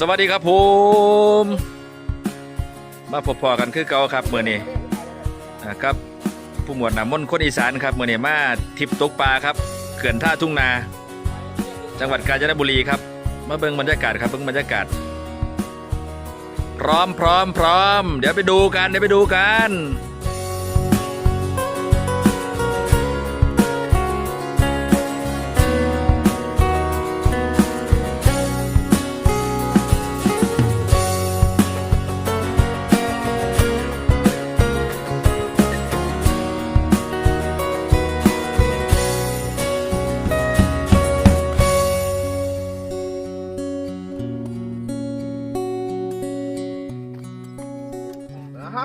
สวัสดีครับผมมาพบพอกันคือเก่าครับเมื่อนี้อ่าครับผู้หมวดหนามนคนอีสานครับเมื่อนี้มาทิปตกปลาครับเขื่อนท่าทุ่งนา จังหวัดกาญจนบุรีครับมาเบิ่งบรรยากาศครับเบิ่งบรรยากาศ พร้อมพร้อมพร้อม เดี๋ยวไปดูกันเดี๋ยวไปดูกัน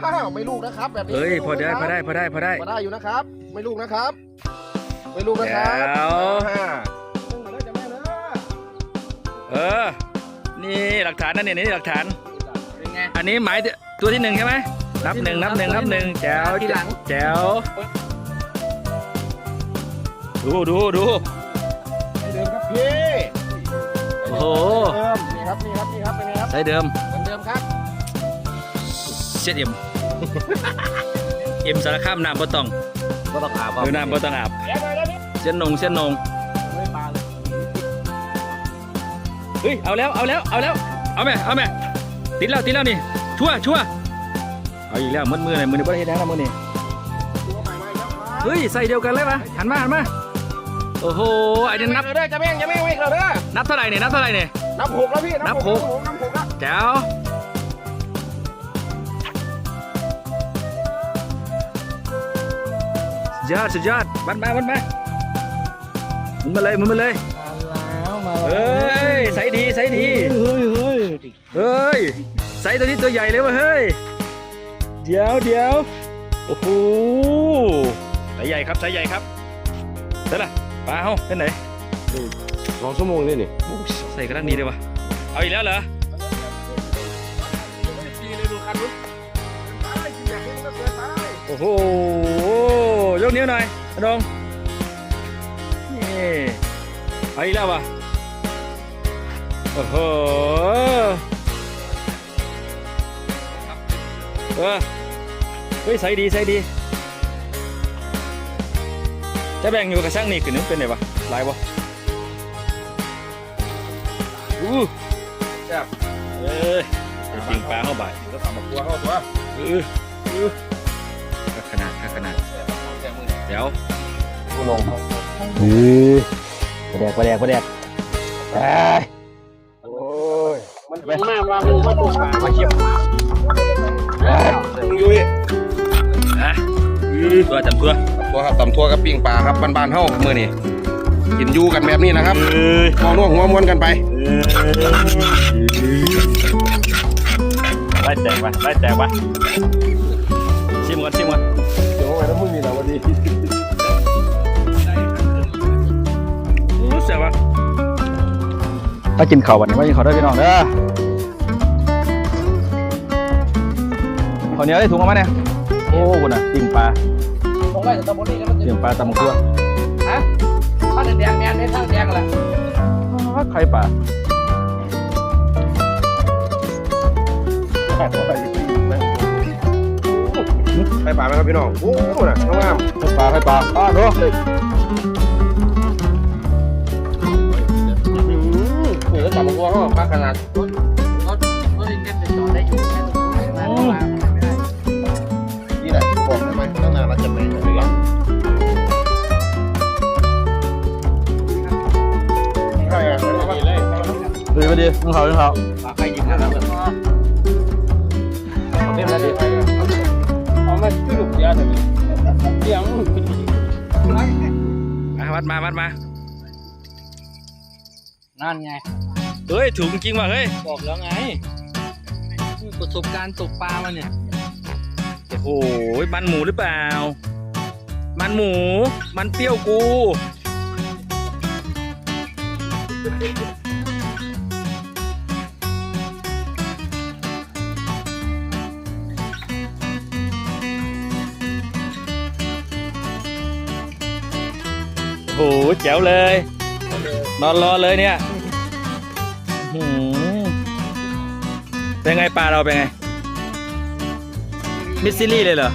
าวไม่ลูกนะครับ แบบนี้เฮ้ยม่พอได้พอได้พอได้พอได้พอได้อยู่นะครับ ไม่ลูกนะครับ ไม่ลูกนะครับแจ๋วอ่าลงมาเลยจ้ะแม่เนอะเออ นี่หลักฐานนั่นนี่นี่หลักฐานเป็นไงอันนี้หมายถึงตัวที่หนึ่งใช่ไหมนับหนึ่งนับหนึ่งนับหนึ่งแจ๋วทีหลังแจ๋วดูดูดูเดิมครับพี่โอ้โหเดิมนี่ครับนี่ครับนี่ครับเป็นไงครับใช้เดิมเหมือนเดิมครับเช็ดเอ็ม เอ็มสารคามน้ำบ่ต้องก็ต้องอาบหรือน้ำบ่ต้องอาบเดี๋ยวเดี๋ยวเดี๋ยวเส้นนงเส้นนงไม่ปลาเลยเฮ้ยเอาแล้วเอาแล้วเอาแล้วเอาไหมเอาไหมติดแล้วติดแล้วนี่ชั่วชั่วเอาอีกแล้วมือมือหน่อยมือนี่บ่ได้เฮ็ดแล้วมือนี่ตัวใหม่ใหม่ครับเฮ้ยใส่เดียวกันเลยปะหันมาหันมาโอ้โหอันนี้นับเด้อจะแม่งจะแม่งไม่เราเด้อนับเท่าไหร่เนี่ยนับเท่าไหร่เนี่ยนับหกแล้วพี่นับหกนับหกแล้วแจ๋ว ยอดสุดยอดวัดมาวัดมาหมุนมาเลยหมุนมาเลยแล้วมาเฮ้ยใส่ดีใส่ดีเฮ้ยเฮ้ยเฮ้ยใส่ตัวนี้ตัวใหญ่เลยวะเฮ้ยเดี๋ยวเดี๋ยวโอ้โหใส่ใหญ่ครับใส่ใหญ่ครับเสร็จละปลาเฮาเป็นไหนสองชั่วโมงนี่นี่โอ้ใส่กระด้างนี้เลยวะเอาอีกแล้วเหรอโอ้โหยก นิ้วหน่อยอดงนี่เอาอีกแล้ววะโอ้โหเออเฮ้ยใส่ดีใส่ดีจะแบ่งอยู่กับช่างนี่คือนึกเป็นไงวะลายวะอู้แซ่บเอ้ยไปปิงปลาเข้าบ่ายก็ทำมาครัวเข้าตัวเออเออ วชั่วโมงเออประแดกประแดกประแดกเอ้ยโอ้ยมันเป็นมากว่ามันว่าตัวปลามาเชียบมึงยุ้ยอะตัวจำตัวตัวครับตำทั่วกับปิ้งปลาครับบ้านๆเฮามื้อนี้กินอยู่กันแบบนี้นะครับเอ้ยมองน่วงหัวม้วนกันไปไล่แตกวะไล่แตกวะชิมก่อนชิมก่อนเดี๋ยวไปแล้วมึงมีแล้ววัน มากินข้าววันนี้มากินข้าวด้วยพี่น้องเด้อข้าวเหนียวได้ถุงออกมาเนี่ยโอ้บุญอะปิ่งปลาตรงไว้ตำบลนี้แล้วมันจะปิ่งปลาตำเครื่องฮะถ้าแดงแมนในทางแดงแหละไข่ปลาไปป่าไหมครับพี่น้อง โอ้โหน่ะงามไข่ปลาไข่ปลาอ้าวดู ดีไปดีมึงเขามึงเขาใครยิงนะครับเนี่ยนะดิเอามาช่วยลูกยาแต่เดี๋ยวมาวัดมาวัดมา นั่นไง เฮ้ยถุงจริงว่ะเฮ้ย บอกแล้วไง ประสบการณ์ตกปลามาเนี่ย โอ้โห มันหมูหรือเปล่า มันหมู มันเปรี้ยวกู หแจ๋วเลย นอนรอเลยเนี่ยอื้อหือเป็นไงปลาเราเป็นไง มิสซิลี่เลยเหรอ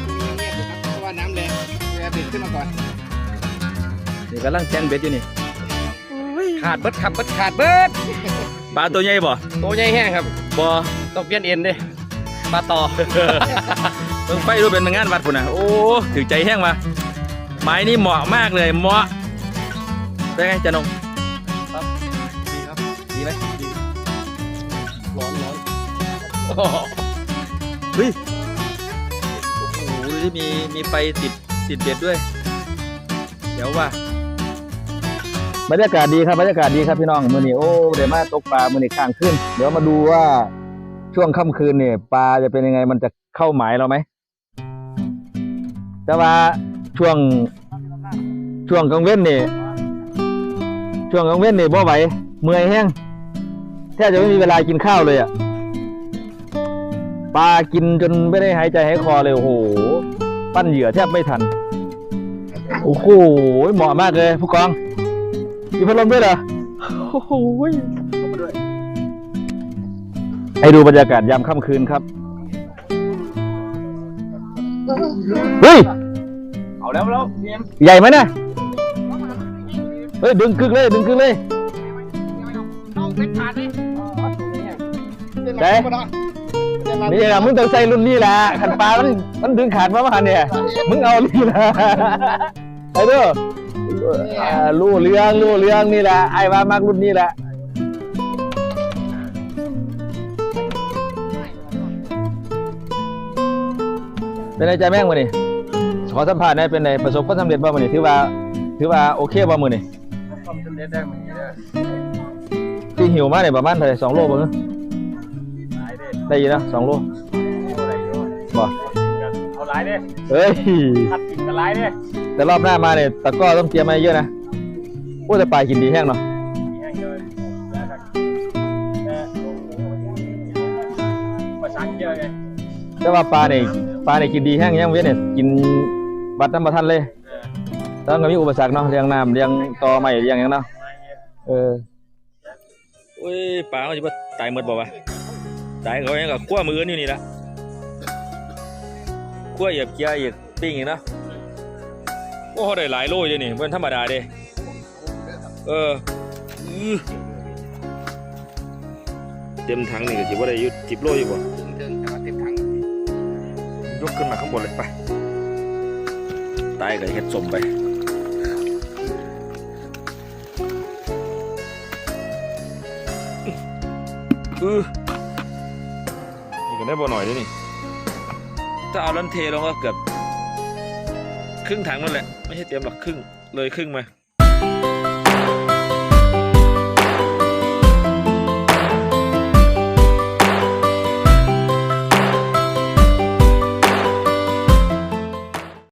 เพราะว่าน้ำแรงเวลาดึงขึ้นมาก่อนนี่กำลังแจ้งเบ็ดอยู่นี่ ขาดเบิดครับเบิดขาดเบิดปลาตัวใหญ่บ่ตัวใหญ่แห้งครับบ่ต้องเปลี่ยนเอ็นเด้ปลาต่อ เพิ่งไปดูเป็นงานวัดพุ่นนะโอ้ถือใจแห้งมาไม้นี่เหมาะมากเลยเหมาะ เป็นไงจันงดีครับดีไหมร้อนร้อนเฮ้ยโอ้โหดูที่มีมีไฟติดติดเบ็ดด้วย เดี๋ยวว่าบรรยากาศดีครับบรรยากาศดีครับพี่น้องมื้อนี้โอ้เดี๋ยวมาตกปลามื้อนี้ข้างขึ้น เดี๋ยวมาดูว่าช่วงค่ำคืนเนี่ยปลาจะเป็นยังไงมันจะเข้าหมายเราไหมแต่ว่าช่วงช่วงกลางเว้นนี่ ช่วงกลางเว้นนี่บ่ไหวเมื่อยแห้งแทบจะไม่มีเวลากินข้าวเลยอะปลากินจนไม่ได้หายใจหายคอเลยโอ้โห ปั้นเหยื่อแทบไม่ทัน โอ้โหเหมาะมากเลยผู้กองมีพัดลมด้วยเหรอโอ้โหให้ดูบรรยากาศยามค่ำคืนครับ เฮ้ย เอาแล้วแล้วเนียมใหญ่ไหมเนี่ย เฮ้ยดึงกึกเลยดึงกึกเลยต้องเป็นขาดเลยไหนนี่แหละมึงต้องใส่รุ่นนี้แหละขันปลามันมันดึงขาดมาบ้านเนี่ยมึงเอานี่นะไอ้เด้ออ่าลู่เรื่องลู่เรื่องนี่แหละไอ้ว่ามากรุ่นนี้แหละเป็นไงใจาแม่งมานี่ขอสัมภาษณ์หน่อยเป็นไงประสบความสำเร็จบ้างมานี่ถือว่า ถือว่าโอเคบ้างมือนี่ความสำ เร็จได้มันนี้เด้อที่หิวมาเนี่ยประมาณเท่าไหร่สองโลบ้างหลายเด้ได้ยินนะสองโลอะไรอยู่บ่เอาหลายเด้เฮ้ยคัดกินกันหลายเด้แต่รอบหน้ามาเนี่ยตะกร้อต้องเตรียมมาเยอะนะโอ้แต่ปลากินดีแห้งเนาะมีแห้งเลยแล้วก็แต่ประชันเยอะไงแต่ว่าปลาเนี่ยปลาเนี่ยกินดีแห้งยังเว้ยเนี่ยกินบัดน้ำมาทันเลย ต้องมีอุปสรรคเนาะเลี้ยงน้ำเลี้ยงตอใหม่เลี้ยงหยังเนาะเออโอ้ยปลาเขาจะว่าตายหมดบ่วะตายเขาเองกับขั้วมือนี่นี่ละขั้วเหยียบเกียร์อีกปิ้งอีกเนาะโอ้เขาได้หลายโลอยู่นี่เป็นธรรมดาเด้เอออื้อเต็มถังนี่ก็สิว่าได้ยุจิบโลอยู่บ่เดินแต่ว่าเต็มถังยกขึ้นมาข้างบนเลยไปตายกับเห็ดสมไป อือนี่ก็ได้บ่หน่อยด้วยนี่ ถ้าเอาลันเทลงก็เกือบ ครึ่งถังนั่นแหละ ไม่ใช่เตรียมหรอกครึ่ง เลยครึ่งมา